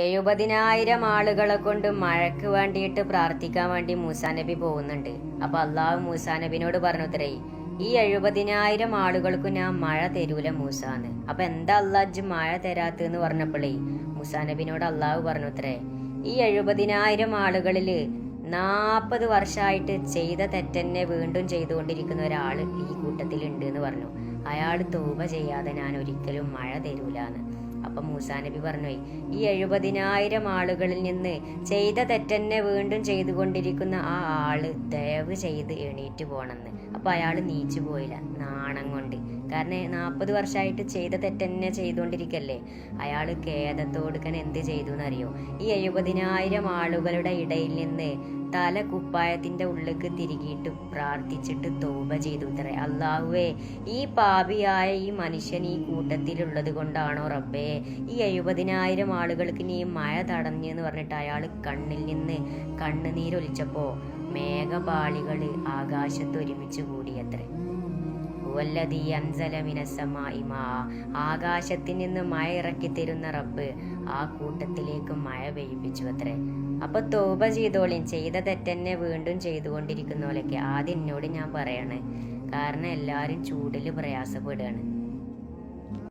എഴുപതിനായിരം ആളുകളെ കൊണ്ട് മഴയ്ക്ക് വേണ്ടിയിട്ട് പ്രാർത്ഥിക്കാൻ വേണ്ടി മൂസാ നബി പോകുന്നുണ്ട്. അപ്പൊ അള്ളാഹു മൂസാ നബിനോട് പറഞ്ഞു തരേ ഈ എഴുപതിനായിരം ആളുകൾക്ക് ഞാൻ മഴ തരൂല മൂസാന്ന്. അപ്പൊ എന്താ അള്ളാജ് മഴ തരാത്തെന്ന് പറഞ്ഞപ്പോഴേ മൂസാ നബിനോട് അള്ളാഹു പറഞ്ഞു തരേ ഈ എഴുപതിനായിരം ആളുകളിൽ നാപ്പത് വർഷമായിട്ട് ചെയ്ത തെറ്റന്നെ വീണ്ടും ചെയ്തുകൊണ്ടിരിക്കുന്ന ഒരാൾ ഈ കൂട്ടത്തിലുണ്ട് എന്ന് പറഞ്ഞു. അയാൾ തൗബ ചെയ്യാതെ ഞാൻ ഒരിക്കലും മഴ തരൂലാന്ന്. അപ്പൊ മൂസാ നബി പറഞ്ഞു ഈ എഴുപതിനായിരം ആളുകളിൽ നിന്ന് ചെയ്ത തെറ്റന്നെ വീണ്ടും ചെയ്തുകൊണ്ടിരിക്കുന്ന ആ ആൾ ദയവ് ചെയ്ത് എണീറ്റ് പോണെന്ന്. അപ്പൊ അയാൾ നീച്ചു പോയില്ല നാണം കൊണ്ട്. കാരണം നാൽപ്പത് വർഷമായിട്ട് ചെയ്ത തെറ്റന്നെ ചെയ്തുകൊണ്ടിരിക്കല്ലേ? അയാൾ ഖേദത്തോടുക്കൻ എന്ത് ചെയ്തു എന്നറിയോ ഈ എഴുപതിനായിരം ആളുകളുടെ ഇടയിൽ നിന്ന് തല കുപ്പായത്തിന്റെ ഉള്ളിലേക്ക് തിരികിയിട്ട് പ്രാർത്ഥിച്ചിട്ട് തോപ ചെയ്തു ഇത്രേ. അള്ളാഹുവേ ഈ പാപിയായ ഈ മനുഷ്യൻ ഈ കൂട്ടത്തിലുള്ളത് കൊണ്ടാണോ റബ്ബേ? ഈ എഴുപതിനായിരം ആളുകൾക്ക് നീ മഴ തടഞ്ഞു എന്ന് പറഞ്ഞിട്ട് അയാൾ കണ്ണിൽ നിന്ന് കണ്ണുനീരൊലിച്ചപ്പോ മേഘപാളികൾ ആകാശത്ത് ഒരുമിച്ച് കൂടിയത്രേ അൻസല ആകാശത്തിൽ നിന്ന് മഴ ഇറക്കി തരുന്ന റബ്ബ് ആ കൂട്ടത്തിലേക്ക് മഴ പെയ്യിപ്പിച്ചു അത്രേ. അപ്പൊ തോപ ചെയ്തോളിൻ ചെയ്ത തെറ്റന്നെ വീണ്ടും ചെയ്തുകൊണ്ടിരിക്കുന്നോലൊക്കെ ആദ്യം എന്നോട് ഞാൻ പറയണേ. കാരണം എല്ലാരും ചൂടിൽ പ്രയാസപ്പെടുകയാണ്.